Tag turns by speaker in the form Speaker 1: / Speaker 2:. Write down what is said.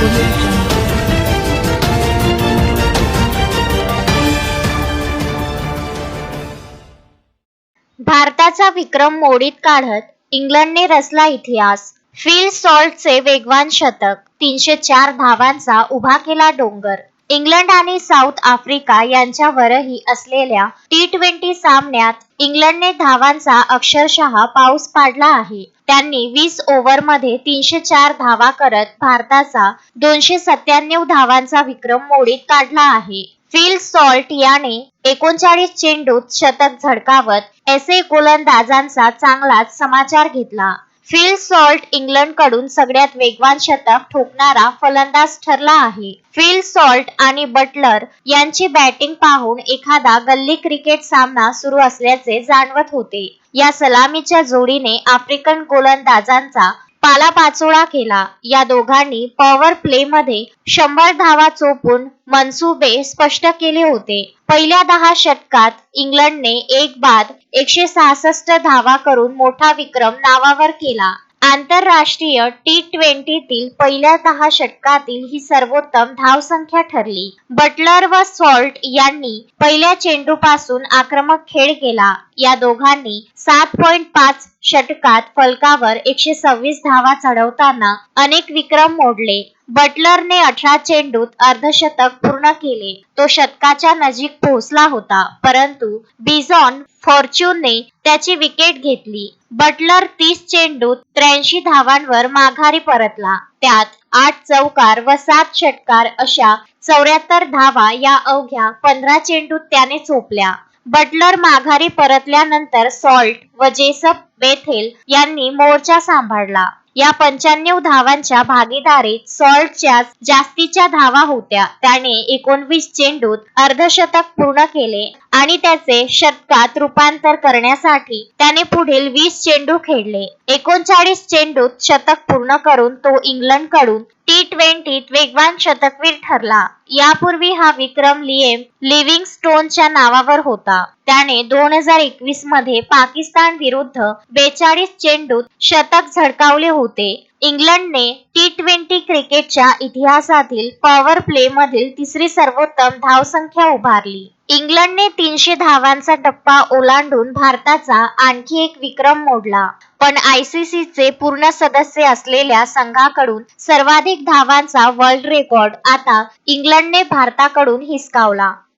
Speaker 1: भारताचा विक्रम मोडीत काढत इंग्लंडने रचला इतिहास. फील सॉल्टचे वेगवान शतक तीनशे चार धावांचा उभा केला डोंगर. इंग्लंड आणि साऊथ आफ्रिका यांच्यावरही असलेल्या टी ट्वेंटी सामन्यात इंग्लंडने धावांचा अक्षरशः पाऊस पाडला आहे. त्यांनी वीस ओव्हरमध्ये तीनशे चार धावा करत भारताचा दोनशे सत्त्याण्णव धावांचा विक्रम मोडीत काढला आहे. फिल सॉल्ट याने एकोणचाळीस चेंडूत शतक झडकावत एसे गोलंदाजांचा चांगलाच समाचार घेतला. फिल सॉल्ट इंग्लंडकडून सगळ्यात वेगवान शतक ठोकणारा फलंदाज ठरला आहे. फिल सॉल्ट आणि बटलर यांची बॅटिंग पाहून एखादा गल्ली क्रिकेट सामना सुरू असल्याचे जाणवत होते. या सलामीच्या जोडीने आफ्रिकन गोलंदाजांचा पालापाचोळा केला. या दोघांनी पॉवर प्ले मध्ये शंभर धावा चोपून मनसुबे स्पष्ट केले होते. पहिल्या दहा षटकात इंग्लंडने एक बाद एकशे सहासष्ट धावा करून मोठा विक्रम नावावर केला. आंतरराष्ट्रीय टी ट्वेंटीतील पहिल्या दहा षटकातील ही सर्वोत्तम धावसंख्या ठरली. बटलर व सॉल्ट यांनी पहिल्या चेंडूपासून आक्रमक खेळ केला. या दोघांनी सात पॉइंट पाच षटकात फलकावर एकशे सव्वीस धावा चढवताना अनेक विक्रम मोडले. बटलरने अठरा चेंडूत अर्धशतक पूर्ण केले. तो शतकाच्या नजीक पोहोचला होता परंतु बिझॉन फॉर्च्यूनने त्याची विकेट घेतली. बटलर तीस चेंडूत त्र्याऐंशी धावांवर माघारी परतला. त्यात आठ चौकार व सात षटकार अशा चौऱ्याहत्तर धावा या अवघ्या पंधरा चेंडूत त्याने चोपल्या बटलर माघारी परतल्यानंतर सॉल्ट व जेसप बेथेल यांनी मोर्चा सांभाळला. या पंच्याण्णव धावांच्या भागीदारीत सॉल्टच्या जास्तीच्या धावा होत्या. त्याने एकोणवीस चेंडूत अर्धशतक पूर्ण केले आणि त्याचे शतकात रूपांतर करण्यासाठी त्याने पुढील वीस चेंडू खेळले. एकोणचाळीस चेंडूत शतक पूर्ण करून तो इंग्लंडकडून टी ट्वेंटीत वेगवान शतकवीर ठरला. यापूर्वी हा विक्रम लिएम लिव्हिंगस्टोनच्या नावावर होता. त्याने दोन हजार एकवीसमध्ये पाकिस्तान विरुद्ध बेचाळीस चेंडूत शतक झळकावले होते. इंग्लंडने टी ट्वेंटी क्रिकेटच्या इतिहासातील पॉवर प्ले मधील तिसरी सर्वोत्तम धावसंख्या उभारली. इंग्लंडने तीनशे धावांचा टप्पा ओलांडून भारताचा आणखी एक विक्रम मोडला. पण आयसीसीचे पूर्ण सदस्य असलेल्या संघाकडून सर्वाधिक धावांचा वर्ल्ड रेकॉर्ड आता इंग्लंडने भारताकडून हिसकावला.